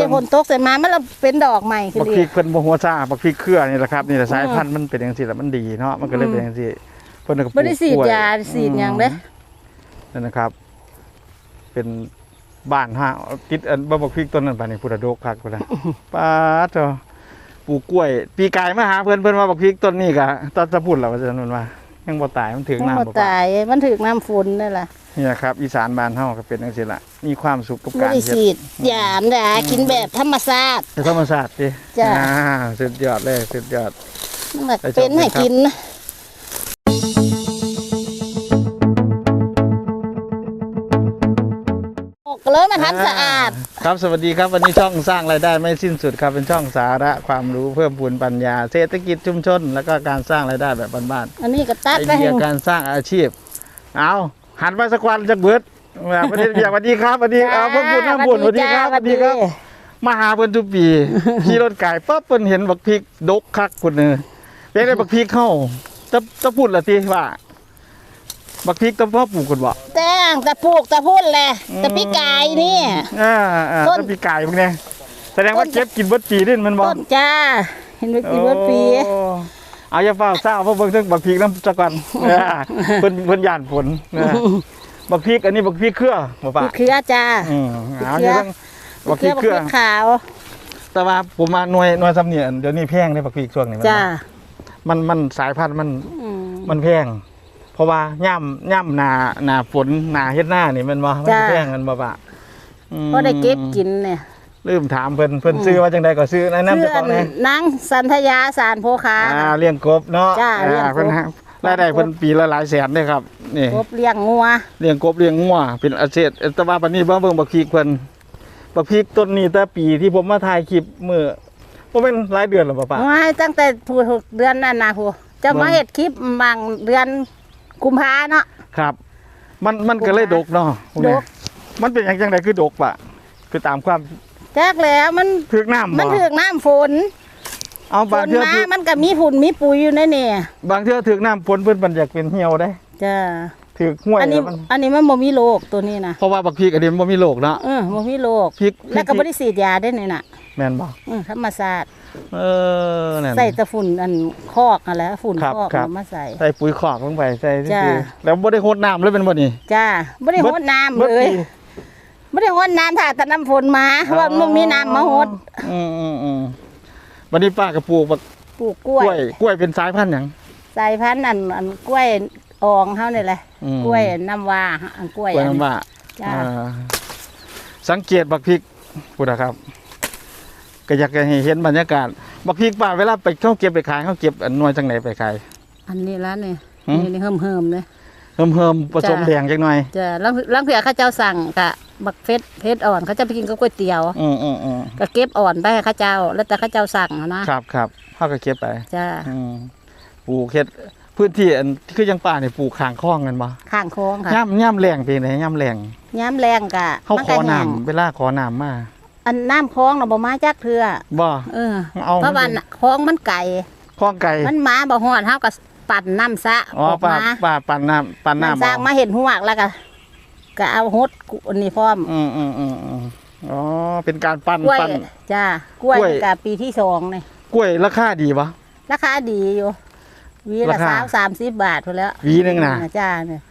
นี่ฝนตกใส่มามันละเป็นดอกใหม่ขึ้บันกอีพริกกเพิ่นบ่หัวซ่าบักพริกเครือนี่แหละครับนี่แหละสายอืมพันธุ์มันเป็นจังซี่แหละมันดีเนาะมันก็เลยอืมเป็นจังซี่เพิ่นก็ปลูบ่กได้ฉีดกล้วยยาฉีดหยังเด้อืมนั่นนะครับ เป็นบ้านฮะติดอันบ่บักพริกต้นนั้นปานนี้พุทธโดกคักพุ่นน่ะป้าดเจ้าปลูกกล้วย ปีกายมาหาเพิ่นเพิ่นว่าบักพริกต้นนี้ก็ตอนจะพูดแล้วว่าซั่นมันว่ายังบ่ตายมันถึงมันน้ำบ่บ่ปาตายมันถึกน้ำฝนนั่นล่ะ นี่นะครับ อีสานบ้านเฮาก็เป็นจังซี่ล่ะมีความสุขกับบ่การได้เฮ็ดฉีดยามดากินแบบธรรมชาติเป็นธรรมชาติดิจ้ะ อ่าสุดยอดเลยสุดยอด มันก็ไปชมเป็นให้กันครับกินนะก็เลยมาทำสะอาด ครับสวัสดีครับวันนี้ช่องสร้างรายได้ไม่สิ้นสุดครับเป็นช่องสาระความรู้เพิ่มพูนปัญญา เศรษฐกิจชุมชน แล้วก็การสร้างรายได้แบบบ้านอันนี้ก็ๆตัดไอไปเดีให้ยการสร้างอาชีพ เอา หันมาสักวันจากเบิดแบบประเทศเบียร์สวัสดีครับสวัสดีเอาเพิ่มพูนน้ำบุญสวัสดีครับสวัสดีครับ มาหาเพิ่นทุกปีขี่รถไก่ปั๊บเพิ่นเห็นบักพริกดกคักคนนึงเป็นได้บักพริกเข้าจะจะพูดละทีว่าบักพริกต้องพ่อปลูกคนบ่แต่งแต่ปลูกแต่พูดแหละแต่พี่กายนี่อ่าอ่าต้นต้นปีไก่พวกเนี้ยแสดงว่าเก็บกินเบิดปีนี่มันบ่ต้นจ้าเห็นไหมกี่วันปีโอ้ เอาอย่าเฝ้าเศร้าเพราะเบิ่งถึงบักพริกน้ำจักก่อนอ่าเพิ่นเพิ่นย่านฝนนะบักพริกอันนี้บักพริกเครือบ่ป่ะพี่เครือจ้าอืมเอาเครืออยู่ทั้งบักพริกเครือบักขาว แต่ว่าผมมาหน่วยหน่วยสำเนียงเดี๋ยวนี้แพงเลยบักพริกช่วงนี้มันจ้ามันมันสายพันธุ์มันอืมมันแพงเพราะว่าย่ำย่ำหนาหนาฝนหนาเฮ็ดหน้านี่แมันบ่มันจ้ะแพงกันบ่ปะอืมก็ได้เก็บกินเนี่ย ลืมถามเพิ่นเพิ่นซื้อว่าจังใดก็ซื้อในน้ำเพื่เจ้าอขอนงแน่นางสันทยาสารโพคา อ่าเลี้ยงกบเนาะจ้ะเลี้ยงกบอ่าเพิ่นฮะรายได้เพิ่นปีละหลายแสนเด้ครับนี่กบเลี้ยงงัวเลี้ยงกบเลี้ยงงัวเป็นอาชีพแต่ว่าปันนี้บ่เบิ่งบักพริกเพิ่นบักพริกต้นนี้แต่ปีที่ผมมาถ่ายคลิปมื้อบ่แม่นหลายเดือนแล้วป่ะป้าไม่ตั้งแต่ผูกเดือนนั่นนะผูจะวัมานเห็ดคลิปบางเดือนกุมภาเนาะ ครับ มันมันก็เลยดกเนาะพวกดเนี้ยกมันเป็นหยังจังไดคือดกปะคือตามความ แจ๊กแล้วมันถึกน้ำมันบ่ถือกน้ำฝนเอาฝบางนเทื่อมาถึกมันก็มีฝุ่นมีปุ๋ยอยู่ในนี่บางเทื่อถึกน้ำฝนเพิ่นมันอยากเป็นเหี่ยวได้จ้าถึกห้วยอันนี้แล้วมันอันนี้มันบ่มีโรคตัวนี้นะเพราะว่าบักพริกอันนี้มันบ่มีโรคเนาะ เออบ่มีโรคพริกพริกแล้วก็บ่ได้ฉีดยาด้วยนี่น่ะแม่นบ่เออธรรมชาติเออนั่น ใส่แต่ฝุ่นอันคอกนั่นแหละฝุ่นครับคอกครับ เอามาใส่ ใส่ปุ๋ยขอกลงไปใส่จ้ะซื่อๆแล้วบ่ได้โหดน้ำเลยเป็นบ่นี่ จ้าบ่ได้หดน้ำบิดเลยปี บ่ได้หดน้ำถ้าแต่น้ำฝนมาเพราะว่ามันมีน้ำมาหดอืมอืมอืมวันนี้ป้าก็ปลูกบักปลูกกกล้ล้ววยยกล้วยเป็นสายพันธุ์หยัง สายพันธุ์อันอันกล้วยอองเฮานี่แหละอืม กล้วยน้ำว้าอันกล้วยกล้วยอันน้ำว่าจ้าอ่าสังเกตบักพริกพูดนะครับ ก็อยากจะให้เห็นบรรยากาศ บักพริกป้าเวลาไปเข้าเก็บไปขายเขาเก็บอันหน่วยจังไหนไปขาย อันนี้แล้วนี่หืม นี่นี่เฮิมๆเลย เฮิมเฮิมๆผสมจ้ะแดงจังหน่อยจะลังลังเผื่อเขาเจ้าสั่งกะบักเฟสเพชรอ่อนเขาจะไปกินกับก๋วยเตี๋ยวอืมอืมอืมก็เก็บอ่อนไปให้เขาเจ้า แล้วแต่เขาเจ้าสั่งนะครับครับเขาก็เก็บไปจ้าอืมปลูกเฮ็ดพื้นที่อันคือยังป่าเนี่ยปลูกข้างคลองกันบ่ข้างโค้งค่ะย่ำย่ำแรงเป็นไงย่ำแรงย้ำแรงกะเขามันขก็อแห้งน้ำเวลาขอน้ำมาอันน้ำคลองเราบ่มาจักเทื่อบ่เออเอาเพราะว่าคลองมันไก่คลองไก่มันมาบ่ฮอดเฮาก็ ปั่นน้ำซะอ๋อออกป่ามาป่าปั่นน้ำปั่นน้ำน้ำสร้างเอามาเห็นหัวกแล้วก็ก็เอาฮดกุอันนี้พร้อมอืมอืมอืมอืมอ๋อเป็นการปั่นกล้วยปั่น จ้ากล้วยกล้วย กับปีที่สองนี่กล้วยราคาดีปะ ราคาดีอยู่วีราละคาสามสามสิบบาทพอแล้วหวีหนึ่งน่ะ จ้าเนี่ย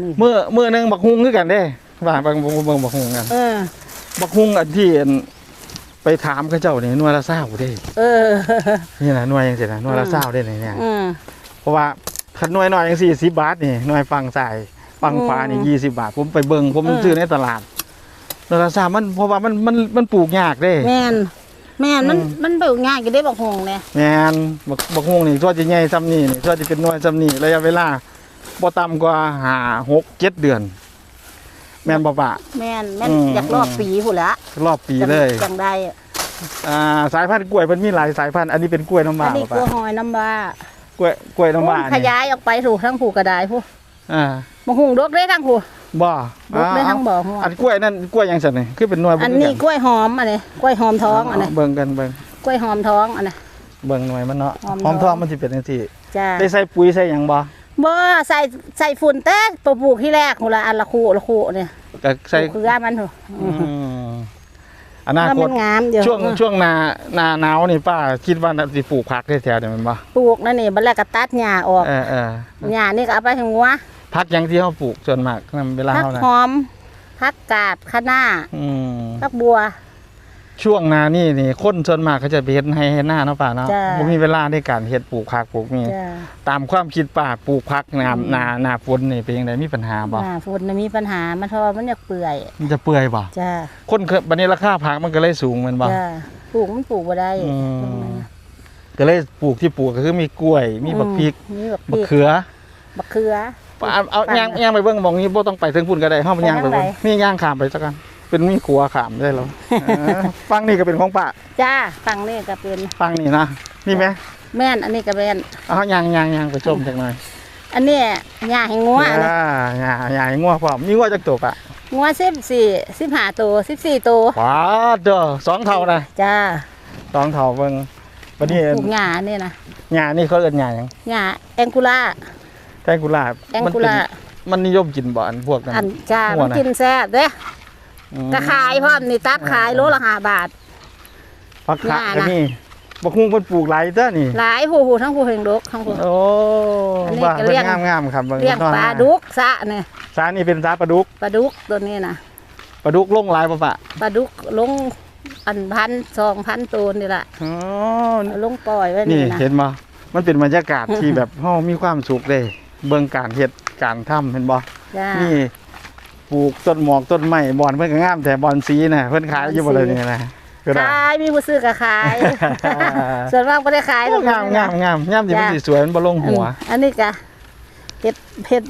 นี่เมื่อเมื่อหนึงบักฮุงคือกันเด้ว่าบางบางบางบักฮุงกันเออ บักฮุงอันที่อันไปถามเขาเจ้านี่หน่วยละเศร้าเด้ เออ นี่นะหน่วยยังเสร็จนะหน่วยละอืมเศร้าเด้เนี่ยเนี่ยอืม เพราะว่าคันหน่วยหน่อยยังสี่สิบบาทนี่หน่วยฟังใส่ฟังขวานี่อืมยี่สิบบาท ผมไปเบิ่งผมเออซื้อในตลาดหน่วยละเศร้ามันเพราะว่ามันมันมันปลูกยากเด้แม่นแม่นมันอืมมันเบิกง่ายก็ได้บอกหงเนี่ยแม่นบักบักฮุงนี่ตัวจะใหญ่ซ้ำนี่นี่ตัวจะเป็นหน่วยซ้ำนี่ระยะเวลาบ่ต่ำกว่าห้าหกเจ็ดเดือน แม่นบ่ปะแม่นแม่นอืมอยากรอบปีผู้นละรอบปีเลยจังได้อ่าสายพันธุ์กล้วยมันมีหลายสายพันธุ์อันนี้เป็นกล้วยน้ำอัว้านนี้บ่กล้วยปะหอยน้ำว้า กล้วยกล้วยน้ำว้าขนี่ยายออกไปถูกทั้งผูกกระไดผู้อ่าบางหงดกได้ทั้งผู้บ่ดกได้ทั้งบ่อหัวอันกล้วยนั่นกล้วยหยังซั่นนี่คือเป็นหน่วยบ่อันคืนี้กักล้วยหอมอันนี้กล้วยหอมท้องอันนี้เบิ่งกันเบิ่งกล้วยหอมท้องอันนี้เบิ่งหน่วยมันเนาะหอมหอมททอองงมันสิเป็นจังซี่จ้าได้ใส่ปุ๋ยใส่หยังบ่บ่ใส่ใส่ฝุ่นแต่ปลูกที่แรกหัวละอันละคู่ละคู่เนี่ยก็ใส่ปลูกคือว่ามันเถอะ อืมอนาแล้วคมัตนงามเดี๋ยวช่วงช่วงนานาหนาวนี่ป้าคิดว่าน่าสิปลูกผักได้แถวเดี๋ยวมันบ่ปลูกนั่นนี่บัดแล้วก็ตัดหญ้าออกเออเออหญ้านี่ก็เอาไปให้งัวผักหยังที่เขาปลูกส่วนมากนำเวลาผักเขานะหอมผักกาดคะน้าอืมผักบัว ช่วงนานี่นี่คนส่วนมากเขาจะไปเฮ็ดให้เฮ็ดหน้าเนาะป้าเนาะจ้ะ บ่มีเวลาในการเฮ็ดปลูกผักปลูกนี่จ้าตามความคิดป้าปลูกผักนานาหนาฝนนี่เป็นจังไดมีปัญหาบ่หน้าฝนน่ะมีปัญหามันเพราะว่ามันอยากเปื่อยมันจะเปื่อยบ่จ้าคนเคยบัดนี้ราคาผักมันก็เลยสูงแมันบ่ จ้าปลูกมันปลูกบ่ได้อืม ก็เลยปลูกที่ปลูกก็คือมีกล้วย มีบักพริกมีบักพบัริกกเขือบักเขือเอาเอาย่างย่างไปเบิ่งหมองนี้บ่ต้องไปถึงพุ่นก็ได้เฮามันย่างไปไปเบิ่งทางไหน นี่ย่างข้ามไปซะกัน เป็นมีขัวขามได้แล้วเออฟังนี่ก็เป็นของป้าจ้าฟังนี่ก็เป็นฟังนี่นะนี่ไหมแม่นอันนี้ก็เป็นเอาย่างย่างย่างไปชมจักหน่อยอันนี้หญ้าให้งัวอันนี้อ่าย่างย่างให้งัวพร้อมมีงัวจักตัวปะงัวสิบสี่สิบห้าตัวสิบสี่ตัวว้าเด้อสองเท่านะจ้าสองเท่าเบิ่งบัดนี้ปลูกหญ้านี่นะหญ้านี่เขาเอิ้นหญ้าหยังหญ้าแองกูล่าแตงกุหลาบแองมันกูเป็นล่ามันนิยมกินบ่อันพวกนั้นอันจ้าหัวมันน่ะกินแซ่บเด้ อืมก็ขายพร้อมนี่ตัดขายโลละห้าบาท ผักขะหญ้าก็นะนี่บักฮุ้งเพิ่นปลูกหลายเด้อนี่ หลายผู้ผู้ทั้งผู้เฮงดกทั้งผู้โอ้อันนี้บ้าก็เพิ่เลี้ยนงงามๆครับบิ่เลี้ยงน้อปลาดุกสะเนี่ยสานี่เป็นสาปลาดุกปลาดุกตัวนี้นะปลาดุกลงหลายบ่ปะปลาดุกลงอันพันสองพันตัวนี่แหละอ๋อเอาลงปล่อยไว้นี่นี่นะ เห็นบ่มันเป็นบรรยากาศที่แบบเฮามีความสุขเลยเบิ่งการเฮ็ดการทำเห็นบ่จ้านี่ ปลูกต้นหมอกต้นไม้บอนเพิ่นก็งามแต่บอนสีน่ะเพิ่นขายอยู่บ่เลยนี่นะก็ได้ ขายมีผู้ซื้อก็ขาย ส่วนมากไม่ได้ขายหรโอ้อกงามงามงามงามที่มันสิสวยมันบ่ลงหัวอืมอันนี้ก็เห็ดเห็ด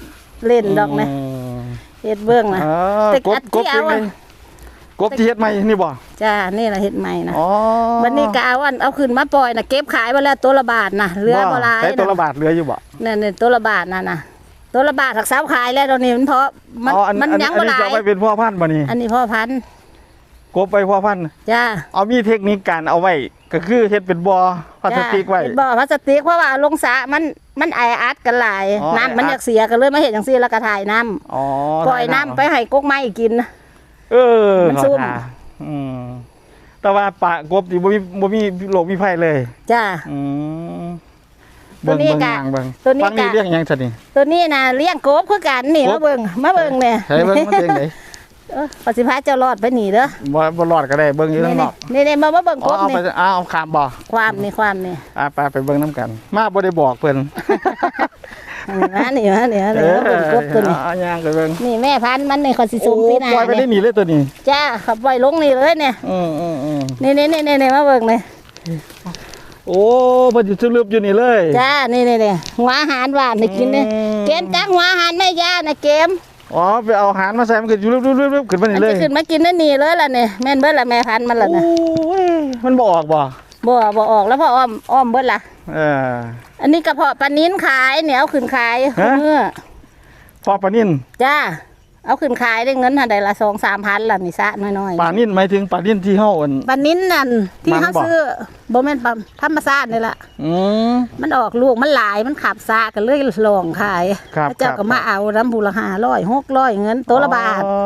เล่นดอกนะมเห็ดเบื้องนะอ๋อแต่กบอัดกบที่เอาเป็นไงอะกบที่เฮ็ดใหม่นี่บ่จ้านี่แหละเห็ดใหม่นะอ๋อวันนี้ก็เอาอันเอาขึ้นมาปล่อยนะเก็บขายไปแล้วตัวละบาทนะเรือโบราณใช้ตัวละบาทเหลืออยู่บ่เนี่ยเนี่ยตัวละบาทนะนะ ตัวละบาทถักเสาขายแล้วตอนนี้มันเพราะมันอ๋ออันมันอันยังอันโบนี้ราจะณเอาไว้เป็นพ่อพันธุ์บ่นี่อันนี้พ่อพันธุ์กบไปพ่อพันธุ์จ้าเอามีเทคนิคการเอาไว้ก็คือเฮ็ดเป็นบ่อพลาสติกไว้ จ้ะเห็นบ่พลาสติกเพราะว่าลงสระมันมันไออัดกันหลายอ๋อน้ำมันไออัด อยากเสียกันเลยมาเห็นจังซี่แล้วก็ถ่ายน้ำอ๋อปล่อยน้ำไปให้กกไม้กิน เออมันซุ่ม เข้าท่าอืมแต่ว่าปลากบนี่บ่มีบ่มีโรคมีภัยเลย จ้าอืม ตัวเบิ่งนี้เบิ่งกะยางเบิ่งตัวนี้ฟังนี่กะเรียกหยังซะนี่ตัวนี้นะเลี้ยงกบคือกันนี่กบมาเบิ่งมาเบิ่งเนี่ยใช่เบิ่งมันเป็นไดเออปฏิภาเจ้ารอดไปหนีเด้อบ่บ่รอดก็ได้เบิ่งอยู่นี่ข้างนนี่อกนี่นี่มามาเบิ่งอ๋กอบเอานี่ไปเอาเอาขามบ่ความนี่ความนี่อ่าไปไปเบิ่งน้ำกัน มาบ่ได้บอกเพิ่นมานี่มานี่มานี่มาเบิ่งกบตัวนี้เอาย่างไปเบิ่งนี่แม่พันธุ์มันนี่คนสิสูงปีหน้าโอ้ปล่อยไปได้เนี่ยหนีเลยตัวนี้ จ้าขับปล่อยลงนี่เลยเนี่ยอืมอืมอืมนี่นี่นี่นี่นี่มาเบิ่งเลย โอ้เพิ่นสิสรุปอยู่นี่เลย จ้า นี่นี่นี่หัวอาหารหวานนี่กินเนี่ยอืม เกมจักหัวอาหารแม่ย่านะเกมอ๋อไปเอาอาหารมาใส่มันก็อยู่รึบๆๆๆขึ้นมามันี่นเลจะยขึ้นมากินนั่นนี่เลยล่ะเนี่ยแม่นเบิดละแม่พันธุ์มันล่ะนะโอ้ยมันบ่ออกบ่บ่บ่ออกแล้วพ่ออ้อมอ้อมเบิดล่ะ เออ อันนี้กระเพาะปลานิ้นขายเนี่ยเอาขึ้นขายฮะ เมื่อพอปลานิ่นจ้า เอาขึ้นขายได้เงินทันใดละสองสามพันละนี่ซะน้อยๆปลานิ่นหมายถึงปลานิ่นที่เฮาอันปลานิ้นนั่นที่มันเขาบ่ ซื้อบ่แม่นปลาธรรมชาตินี่ล่ะอืม มันออกลูกมันหลายมันขับซากันเลยลองขายครับพระเจ้าครับก็มาเอาน้ำบูละห้าร้อยหกร้อยเงินตัวละบาทอ๋อ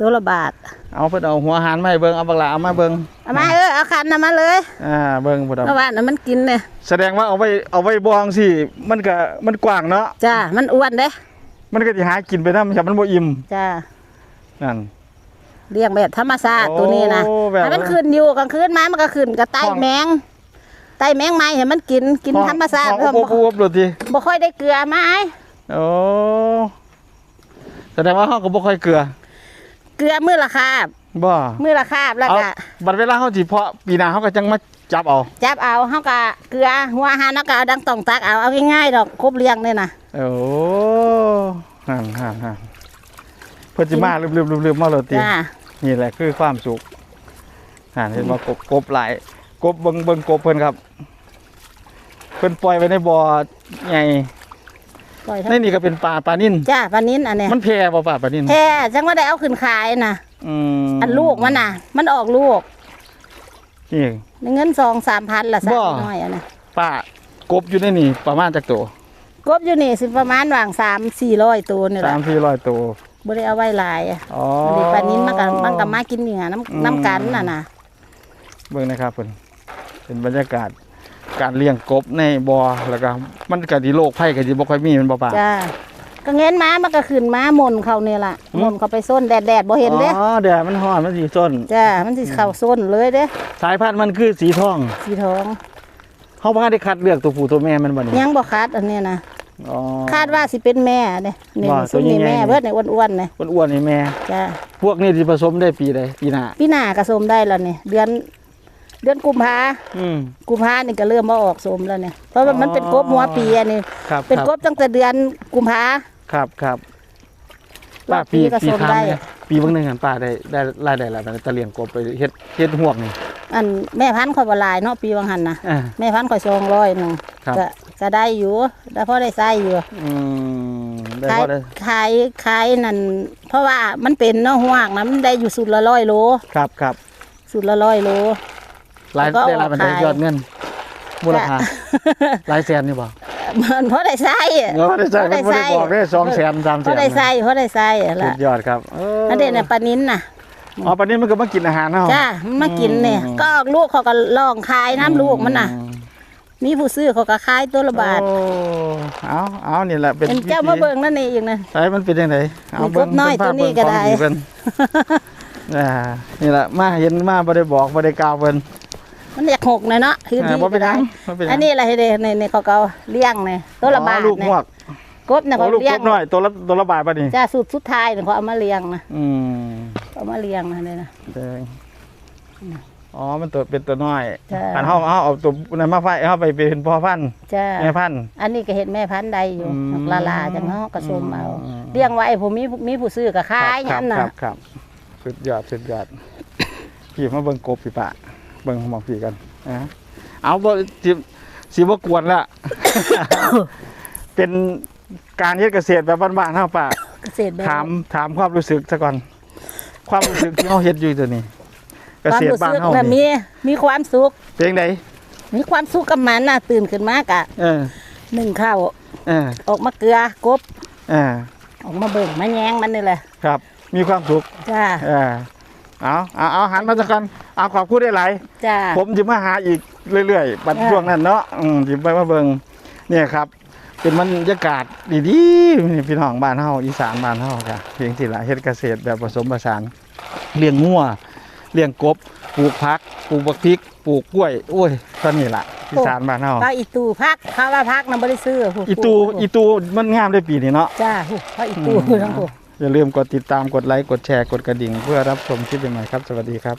ตัวละบาทเอาเพิ่นเอาหัวอาหารมาให้เบิ่งเอาบักหลาเอามาเบิ่งเอามาเออเอาคันน่ะมาเลยอ่าเบิ่งพุ่นเพราะเอาว่าน่ะมันกินเนี่ยแสดงว่าเอาไว้เอาไว้บองสิมันก็มันกว้างเนาะจ้ามันอ้วนเด้ มันก็สิหากินไปนำครับมันบ่อิ่มจ้านั่น เลี้ยงแบบธรรมชาติตัวนี้นะโอ้แบบให้มันขึ้นอยู่กลางคืนมามันก็ขึ้นกับไต้ห้อง แมงไต้แมงไม้เห็นมันกินกินธรรมชาติห้องเพิ่มอบๆๆโดดติบ่ค่อยได้เกลือไม้โอ้แสดงว่าเฮาก็บ่ค่อยเกลือเกลือมือละคาบ บ่ มือละคาบแล้วเอาก็บัดเวลาเฮาสิเพาะปีหน้าเฮาก็จังมา จับเอา จับเอาเฮาก็เกลือหัวอาหารเฮาก็เอาดังต้องตักเอาเอาง่ายๆดอกครบเลี้ยงนี่นะโอ้ห่านห่านห่านเพิ่นสิมาลืมๆๆๆมาโลดติจ้านี่แหละคือความสุขห่านเห็นว่ากบกบหลายกบเบิ่งเบิ่งกบเพิ่นครับ เพิ่นปล่อยไว้ในบ่อใหญ่ปล่อยในเถอะนี่ก็เป็นปลาปลานิ่นจ้าปลานิ้นอันเนี้ยมันแพร่บ่ปลาปลานิ่นแท้จังว่าได้เอาขึ้นขายนะอืมอันลูกมันน่ะ มันออกลูก นี่ในเงินสองสามพันละสักบ่ น้อยอันน่ะปลากบอยู่ในนี่ประมาณจักตัวกบอยู่นี่สิประมาณว่างสามสี่ร้อยตัวนี่แหสาละมสี่ร้อยตัวบ่ได้เอาไว้หลายอะอ๋ออันนี้ปลานิ้นมันก็มันก็มากินเหนือน้อืมำน้ำกันน่ะนะเบิ่งนะครับเพิ่นเป็นบรรยากาศการเลี้ยงกบในบ่อแล้วก็มันก็สิโรคภัยก็สิบ่ค่อยมีแมันบ่ป่าจ้า ก็เง้นม้ามันก็ขึ้นม้าหมนเขาเนี่ยล่ะอืมหมนเขาไปส้นแดดแดดบ่เห็นเด้อ๋อแดดมันร้อนมันสิส้นจ้ามันสิเข้าส้นเลยเด้สายพันธุ์มันคือสีทองสีทองเฮาบ่ได้คัดเลือกตัวผู้ตัวแม่มันบ่นี่ยังบ่คัดอันเนี้ยนะอ๋อคาดว่าสิเป็นแม่เด้นี่ว่าซุ่มนี่ตัวใหญ่ๆแม่นี่เบิดในอ้วนๆนี่อ้วนๆนี่แม่จ้าพวกนี้สิผสมได้ปีใดปีหน้าพี่หน้าก็สมได้แล้วนี่เดือนเดือนกุมภาอืมกุมภานี่ก็เริ่มมาออกสมแล้วเนี่ย เพราะว่ามันเป็นกบหัวปีอันนี้ครับเป็นครับกบตั้งแต่เดือนกุมภา ครับครับรอบปีก็ปีสมครั้งได้เนี่ยปีเบางหนึงกันป้าได้ได้รายได้แล้วตะเลียงกบไปเฮ็ดเฮ็ดห่วงนี่อันแม่พันธุ์ข่อยบ่หลายเนาะปีบางหันนะอ่า แม่พันธุ์ข่อยสองร้อยหนึ่งครับ ก็ก็ได้อยู่แล้วพอได้ใส่อยู่อืมได้ขายพอได้ขายขายนั่นเพราะว่ามันเป็นเนาะห่วงนะมันได้อยู่สุดละร้อยโลครับครับสุดละร้อยโล รายแล้วก็ได้รายบันไดขาย ยอดเงินมูลค่าหลายแสนนี่บ่ มันพอได้ใส่เงินบ่ได้ใช้มันบ่ได้บอกได้สองแสนสามแสพอนได้ใส่พอได้ใส่สุละดยอดครับเอออันเด็น่ะปลานิ้นน่ะอ๋อปานนี้มันก็มากินอาหารเฮาจ้ามันมากินเนี่ยอืมก็ออกลูกเขาก็ลองขายน้ำลูกมันน่ะอืมีผู้ซื้อเขาก็ขายตัวละบาทโอ้เอาเอานี่แหละเป็นเป็นเจ้ามาเบิ่งนั่นเองนะไอ้มันเป็นยังไงเอามีเบิ่งกบน้อยเบิ่งภาพตัวนี้ก็ได้เบิ่งของเพิ่นอ่านี่แหละมาเห็นมาบ่ได้บอกบ่ได้กล่าวเพิ่น มันอยากหกเลยเนาะพื้นอ่าที่บ่เป็นหก็ยัได้งบ่เป็นหยัง อันนี้อะไรเด้ในในเขาก็เลี้ยงเนี่ยตัวละบาทอ๋อลูกเนี่หยวกกบเนี่ยอ๋อเขาลูกเลี้กยงบน้อยตัวละตัวละบาทป่ะนี่จ้าสูตรสุดท้ายเนี่ยเขาเอามาเลี้ยงนะอืมเอามาเลี้ยงนะเนี่ยนะ แดงอ๋อมันตัวเป็นตัวน้อยใช่ อันเฮาเฮาเอาตัวนั้นมาไฟเฮาไปเป็นพ่อพันธุ์จ้า แม่พันธุ์ อันนี้ก็เห็นแม่พันธุ์ใดอยู่อืมลาลาจังเนาะกระสมเอาอืม เลี้ยงไว้ผมมีมีผู้ซื้อก็ขายครังั้นน่ะครับครับ สุดยอดสุดยอดพี่มาเบิ่งกบพี่ปะ เบิ่งหมองพี่กันนะเอาบ่สิสิบ่กวนละ เป็นการเฮ็ดเกษตรแบบบ้านๆเฮาป่ะเกษตรแบบถามถามความรู้สึกซะก่อน ความรู้สึกที่เฮาเฮ็ดอยู่ตัวนี้ เกความษตรรู้บ้านสึกเฮาน่ะมีนี่มีความสุข เป็นจังไดมีความสุขกับมันน่ะตื่นขึ้นมากะเออหนึ่งข้าวเออออกมาเกลือกบเออออกมาเบิ่งมาแยงมันนี่แหละครับ มีความสุข จ้าเออ เอาเอาเอาหันมาซะก่อนเอาขอบคุณได้หลายจ้าผมจะมาหาอีกเรื่อยๆบัดอ่าช่วงนั้นเนาะอืมจิไปมาเบิงเนี่ยครับ เป็นบรรยากาศดีๆนี่พี่น้องบ้านเฮาอีสานบ้านเฮาค่ะเพียงสิละเฮ็ดเกษตรแบบผสมผสานเลี้ยงงัวเลี้ยงกบปลูกผักปลูกบักพริกปลูกกล้วยโอ้ยตอนนี้ล่ะอีสานบ้านเฮาพระอีตูพักเขาว่าพักน่ะบ่ได้ซื้อผู้อีตูอีตูมันงามได้ปีนี้เนาะจ้าผู้พระอีตูอืมทั้งผู้ อย่าลืมกดติดตามกดไลค์กดแชร์กดกระดิ่ง เพื่อรับชมคลิปใหม่ๆครับ สวัสดีครับ